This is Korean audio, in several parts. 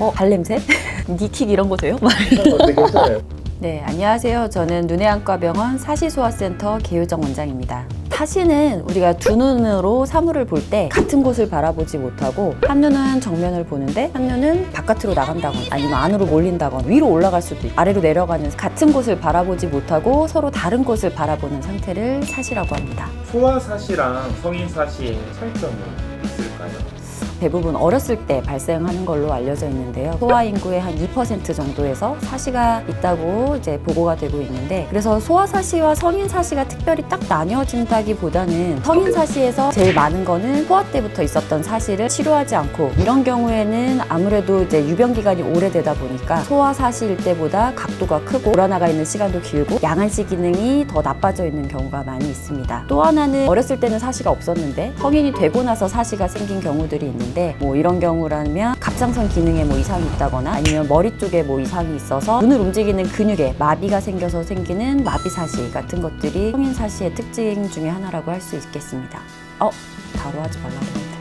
어, 발냄새? 니킥 이런 거 돼요? 어떻게 괜찮아요? 네, 안녕하세요. 저는 눈의 안과병원 사시소아센터 개유정 원장입니다. 사시는 우리가 두 눈으로 사물을 볼 때 같은 곳을 바라보지 못하고 한 눈은 정면을 보는데 한 눈은 바깥으로 나간다거나 아니면 안으로 몰린다거나 위로 올라갈 수도 있고 아래로 내려가는 같은 곳을 바라보지 못하고 서로 다른 곳을 바라보는 상태를 사시라고 합니다. 소아 사시랑 성인 사시의 차이점은? 대부분 어렸을 때 발생하는 걸로 알려져 있는데요. 소아 인구의 한 2% 정도에서 사시가 있다고 이제 보고가 되고 있는데 그래서 소아 사시와 성인 사시가 특별히 딱 나뉘어진다기보다는 성인 사시에서 제일 많은 거는 소아 때부터 있었던 사시를 치료하지 않고 이런 경우에는 아무래도 이제 유병 기간이 오래되다 보니까 소아 사시일 때보다 각도가 크고 돌아나가 있는 시간도 길고 양한시 기능이 더 나빠져 있는 경우가 많이 있습니다. 또 하나는 어렸을 때는 사시가 없었는데 성인이 되고 나서 사시가 생긴 경우들이 있는데 뭐 이런 경우라면 갑상선 기능에 뭐 이상이 있다거나 아니면 머리 쪽에 뭐 이상이 있어서 눈을 움직이는 근육에 마비가 생겨서 생기는 마비 사시 같은 것들이 성인 사시의 특징 중에 하나라고 할 수 있겠습니다. 어, 바로 하지 말라고 했는데.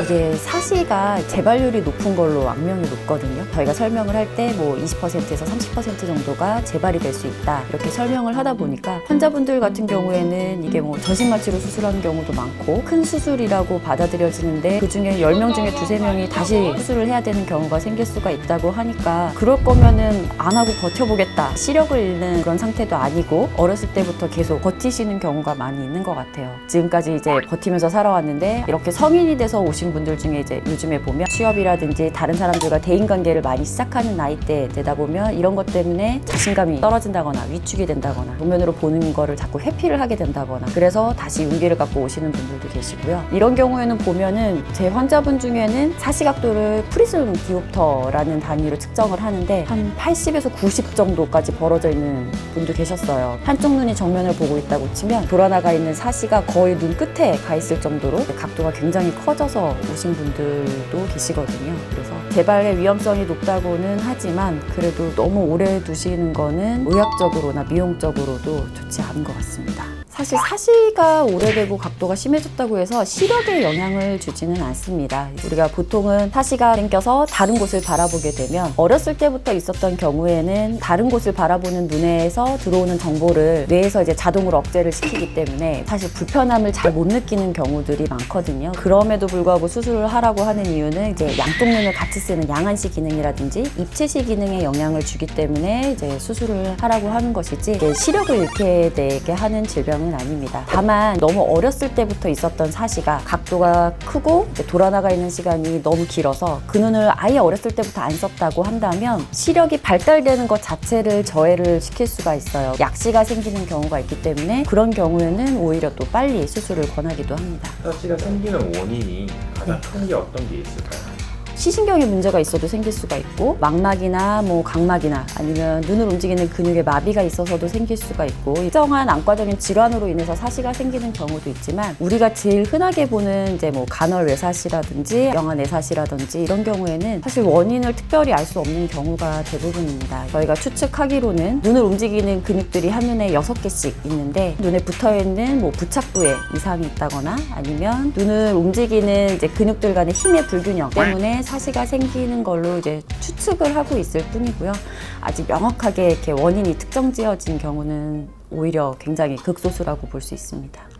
이게 사시가 재발률이 높은 걸로 악명이 높거든요. 저희가 설명을 할 때 뭐 20%에서 30% 정도가 재발이 될 수 있다. 이렇게 설명을 하다 보니까 환자분들 같은 경우에는 이게 뭐 전신마취로 수술하는 경우도 많고 큰 수술이라고 받아들여지는데 그 중에 10명 중에 두세 명이 다시 수술을 해야 되는 경우가 생길 수가 있다고 하니까 그럴 거면은 안 하고 버텨보겠다. 시력을 잃는 그런 상태도 아니고 어렸을 때부터 계속 버티시는 경우가 많이 있는 것 같아요. 지금까지 이제 버티면서 살아왔는데 이렇게 성인이 돼서 오신 분들 중에 이제 요즘에 보면 취업이라든지 다른 사람들과 대인관계를 많이 시작하는 나이대 되다 보면 이런 것 때문에 자신감이 떨어진다거나 위축이 된다거나 도면으로 보는 거를 자꾸 회피를 하게 된다거나 그래서 다시 용기를 갖고 오시는 분들도 계시고요. 이런 경우에는 보면은 제 환자분 중에는 사시각도를 프리즘 디옵터라는 단위로 측정을 하는데 한 80에서 90 정도까지 벌어져 있는 분도 계셨어요. 한쪽 눈이 정면을 보고 있다고 치면 돌아나가 있는 사시가 거의 눈 끝에 가 있을 정도로 각도가 굉장히 커져서 오신 분들도 계시거든요. 그래서 재발의 위험성이 높다고는 하지만 그래도 너무 오래 두시는 거는 의학적으로나 미용적으로도 좋지 않은 것 같습니다. 사실 사시가 오래되고 각도가 심해졌다고 해서 시력에 영향을 주지는 않습니다. 우리가 보통은 사시가 생겨서 다른 곳을 바라보게 되면 어렸을 때부터 있었던 경우에는 다른 곳을 바라보는 눈에서 들어오는 정보를 뇌에서 이제 자동으로 억제를 시키기 때문에 사실 불편함을 잘 못 느끼는 경우들이 많거든요. 그럼에도 불구하고 수술을 하라고 하는 이유는 이제 양쪽 눈을 같이 쓰는 양안시 기능이라든지 입체시 기능에 영향을 주기 때문에 이제 수술을 하라고 하는 것이지 시력을 잃게 되게 하는 질병은 아닙니다. 다만 너무 어렸을 때부터 있었던 사시가 각도가 크고 돌아나가 있는 시간이 너무 길어서 그 눈을 아예 어렸을 때부터 안 썼다고 한다면 시력이 발달되는 것 자체를 저해를 시킬 수가 있어요. 약시가 생기는 경우가 있기 때문에 그런 경우에는 오히려 또 빨리 수술을 권하기도 합니다. 사시가 생기는 원인이 가장 네. 큰게 어떤 게 있을까요? 시신경에 문제가 있어도 생길 수가 있고 망막이나 뭐 각막이나 아니면 눈을 움직이는 근육에 마비가 있어서도 생길 수가 있고 일정한 안과적인 질환으로 인해서 사시가 생기는 경우도 있지만 우리가 제일 흔하게 보는 이제 뭐 간헐 외사시라든지 영안 외사시라든지 이런 경우에는 사실 원인을 특별히 알 수 없는 경우가 대부분입니다. 저희가 추측하기로는 눈을 움직이는 근육들이 한눈에 여섯 개씩 있는데 눈에 붙어 있는 뭐 부착부에 이상이 있다거나 아니면 눈을 움직이는 이제 근육들 간의 힘의 불균형 때문에 사시가 생기는 걸로 이제 추측을 하고 있을 뿐이고요. 아직 명확하게 이렇게 원인이 특정 지어진 경우는 오히려 굉장히 극소수라고 볼 수 있습니다.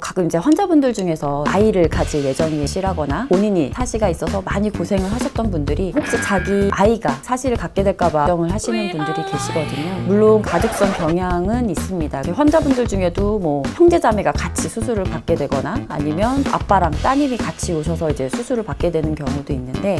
가끔 이제 환자분들 중에서 아이를 가질 예정이시라거나 본인이 사시가 있어서 많이 고생을 하셨던 분들이 혹시 자기 아이가 사시를 갖게 될까봐 걱정을 하시는 분들이 계시거든요. 물론 가족성 경향은 있습니다. 환자분들 중에도 뭐 형제자매가 같이 수술을 받게 되거나 아니면 아빠랑 따님이 같이 오셔서 이제 수술을 받게 되는 경우도 있는데